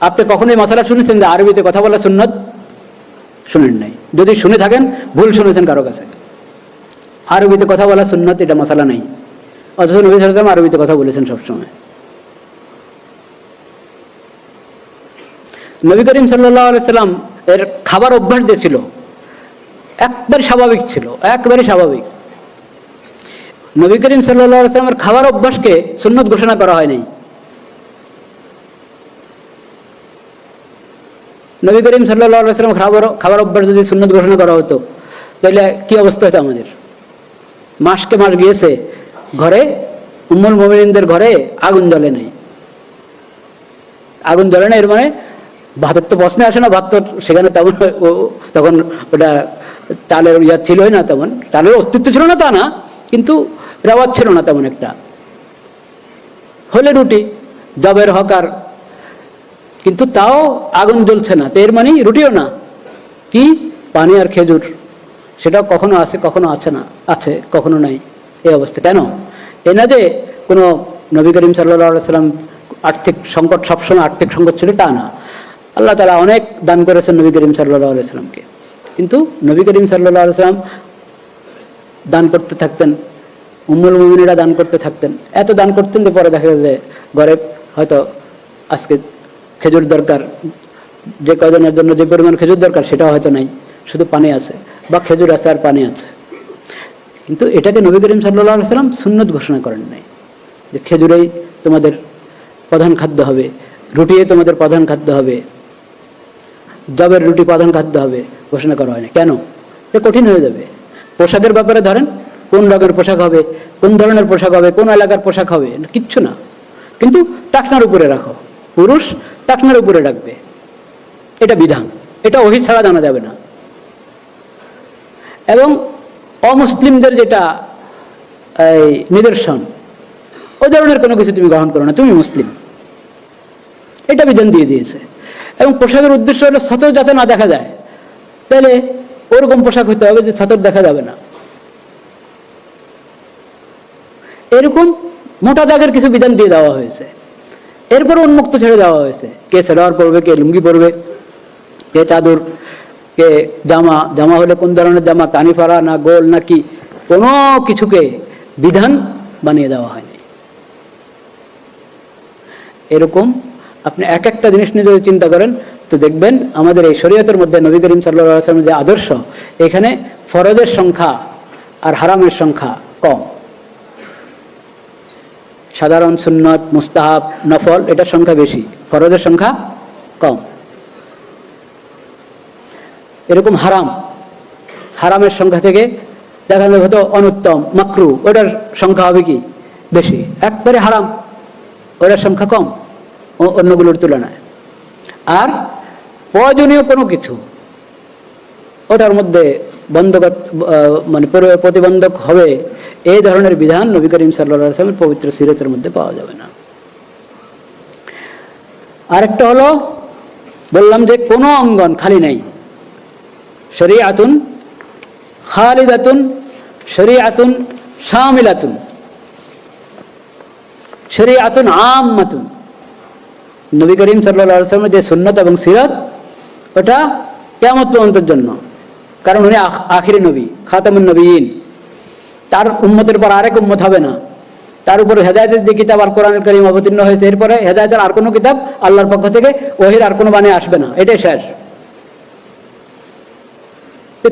আপনি কখনো এই মশালা শুনেছেন যে আরবিতে কথা বলা সুন্নত? শুনেন নাই। যদি শুনে থাকেন, ভুল শুনেছেন কারও কাছে। আরবিতে কথা বলা সুন্নত, এটা মশালা নাই। অথচ নবী সালাম আরবিতে কথা বলেছেন সবসময়। নবী করিম সাল্লাম এর খাবার অভ্যাস যে ছিল, একবারে স্বাভাবিক ছিল, একবারে স্বাভাবিক। নবী করিম সাল্লামের খাবার অভ্যাসকে সুন্নত ঘোষণা করা হয়নি। নবী করিম সাল্লাম খাবার খাবার অভ্যাস যদি সুন্নত ঘোষণা করা হতো, তাহলে কি অবস্থা হতো আমাদের? মাসকে মাস গিয়েছে, ঘরে উম্মুল মোমিনদের ঘরে আগুন জ্বলে নাই। আগুন জ্বলে না এর মানে ভাতের তো প্রশ্নে আসে না, ভাত তো সেখানে তেমন তখন ওটা চালের ইয়া ছিলই না তেমন। চালের অস্তিত্ব ছিল না তা না, কিন্তু রেওয়াজ ছিল না তেমন একটা। হলে রুটি, জবের হকার কিন্তু তাও আগুন জ্বলছে না। তো এর মানে রুটিও না। কি? পানি আর খেজুর। সেটা কখনো আছে কখনো আছে না, আছে, কখনো নাই। এই অবস্থা। কেন? এ না যে কোনো নবী করিম সাল্লাহ সাল্লাম আর্থিক সংকট, সবসময় আর্থিক সংকট ছিল, তা না। আল্লাহ তালা অনেক দান করেছেন নবী করিম সাল্লাহ সাল্লামকে। কিন্তু নবী করিম সাল্লাহ সাল্লাম দান করতে থাকতেন। উম্মুল মুমিনেরা দান করতে থাকতেন। এত দান করতেন যে পরে দেখা যায় যে ঘরে হয়তো আজকে খেজুর দরকার, যে কজনের জন্য যে পরিমাণ খেজুর দরকার সেটাও হয়তো নাই, শুধু পানি আছে বা খেজুর আছে আর পানি আছে। কিন্তু এটাকে নবী করিম সাল্লাহ সাল্লাম সুন্নত ঘোষণা করেন নাই, যে খেজুরেই তোমাদের প্রধান খাদ্য হবে, রুটিয়ে তোমাদের প্রধান খাদ্য হবে জবের রুটি প্রধান খাদ্য হবে, ঘোষণা করা হয় না কেন? এটা কঠিন হয়ে যাবে। পোশাকের ব্যাপারে ধরেন, কোন রঙের পোশাক হবে, কোন ধরনের পোশাক হবে, কোন এলাকার পোশাক হবে কিচ্ছু না। কিন্তু টাকনার উপরে রাখো। পুরুষ টাকনার উপরে রাখবে। এটা বিধান। এটা ওহি ছাড়া জানা যাবে না। এবং অমুসলিমদের যেটা, এই নিদর্শন, ওই ধরনের কোনো কিছু তুমি গ্রহণ করো না। তুমি মুসলিম। এটা বিধান দিয়ে দিয়েছে। এবং পোশাকের উদ্দেশ্য হলো সতর যাতে না দেখা যায়। তাহলে ওরকম পোশাক হতে হবে যে সতর দেখা যাবে না। এরকম মোটা দাগের কিছু বিধান দিয়ে দেওয়া হয়েছে। এরপর উন্মুক্ত ছেড়ে দেওয়া হয়েছে। কে সেলোয়ার পরবে, কে লুঙ্গি পরবে, কে চাদর, কে জামা। জামা হলে কোন ধরনের জামা? কানিফারা না গোল, না কি? কোনো কিছুকে বিধান বানিয়ে দেওয়া হয়নি। এরকম আপনি এক একটা জিনিস নিয়ে যদি চিন্তা করেন, তো দেখবেন আমাদের এই শরীয়তের মধ্যে নবী করিম সাল্লা সাল্লামের যে আদর্শ, এখানে ফরজের সংখ্যা আর হারামের সংখ্যা কম। সাধারণ সুন্নত, মুস্তাহাব, নফল, এটার সংখ্যা বেশি, ফরজের সংখ্যা কম। এরকম হারাম, হারামের সংখ্যা থেকে দেখা যাবে হয়তো অনুত্তম, মাকরু, ওটার সংখ্যা হবে কি? বেশি, একবারে হারাম, ওটার সংখ্যা কম অন্যগুলোর তুলনায়। আর প্রয়োজনীয় কোনো কিছু, ওটার মধ্যে বন্ধক মানে পরি- প্রতিবন্ধক হবে এই ধরনের বিধান নবী করিম সাল্লা সাল্লামের পবিত্র সিরতের মধ্যে পাওয়া যাবে না। আরেকটা হলো, বললাম যে কোনো অঙ্গন খালি নেই। শরিয়াতুন খালিদাতুন, শরিয়াতুন শামিলাতুন, শরিয়াতুন আম্মাতুন। নবী করিম সাল্লামের যে সুন্নত এবং সিরত, ওটা কেমত পর্যন্তের জন্য। কারণ উনি আখ- আখিরি নবী, খাতামুন নবীন তার উম্মতের পর আরেক উম্মত হবে না। তার উপরে হেদায়তের যে কিতাব আর কোরআন করিম অবতীর্ণ হয়েছে, এরপরে হেদায়তের আর কোনো কিতাব আল্লাহর পক্ষ থেকে ওহির আর কোনো বাণী আসবে না। এটাই শেষ।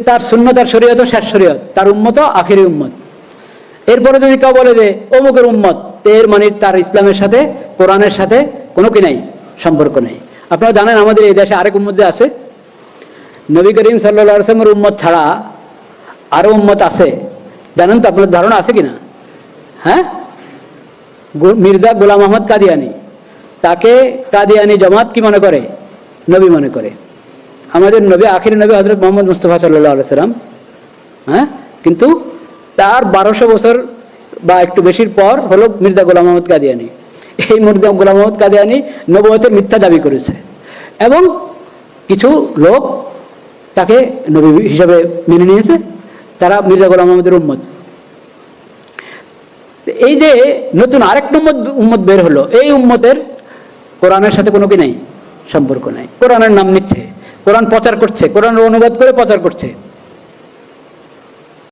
তার শূন্য তার শরীয়ত শেষ শরীয়ত। তার উম্মত আখিরি উম্মত। এরপরে যদি কেউ বলে যে অমুকের উম্মত এর মানে তার ইসলামের সাথে, কোরআনের সাথে কোনো কি নাই, সম্পর্ক নেই। আপনারা জানেন আমাদের এই দেশে আরেক উম্মত আছে? নবী করিম সাল্লা আসলামের উম্মত ছাড়া আরও উম্মত আছে। জানেন তো আপনার ধারণা আছে কিনা? হ্যাঁ? মির্জা গোলাম আহমদ কাদিয়ানি। তাকে কাদিয়ানি জমাত কি মনে করে? নবী মনে করে। আমাদের নবী, আখির নবী হজরত মোহাম্মদ মুস্তফা সাল্লাহ সাল্লাম হ্যাঁ? কিন্তু তার বারোশো বছর বা একটু বেশির পর হলো মির্জা গোলাম আহমদ কাদিয়ানি। এই মির্জা গোলাম আহমদ কাদিয়ানি নবতের মিথ্যা দাবি করেছে। এবং কিছু লোক তাকে নবী হিসাবে মেনে নিয়েছে। তারা মির্জা গোলাম আহমদের উম্মত। এই যে নতুন আরেকটা উম্মত উম্মত বের হলো, এই উম্মতের কোরআনের সাথে কোনো কি নেই? সম্পর্ক নাই। কোরআনের নাম নিচ্ছে, কোরআন প্রচার করছে, কোরআনের অনুবাদ করে প্রচার করছে।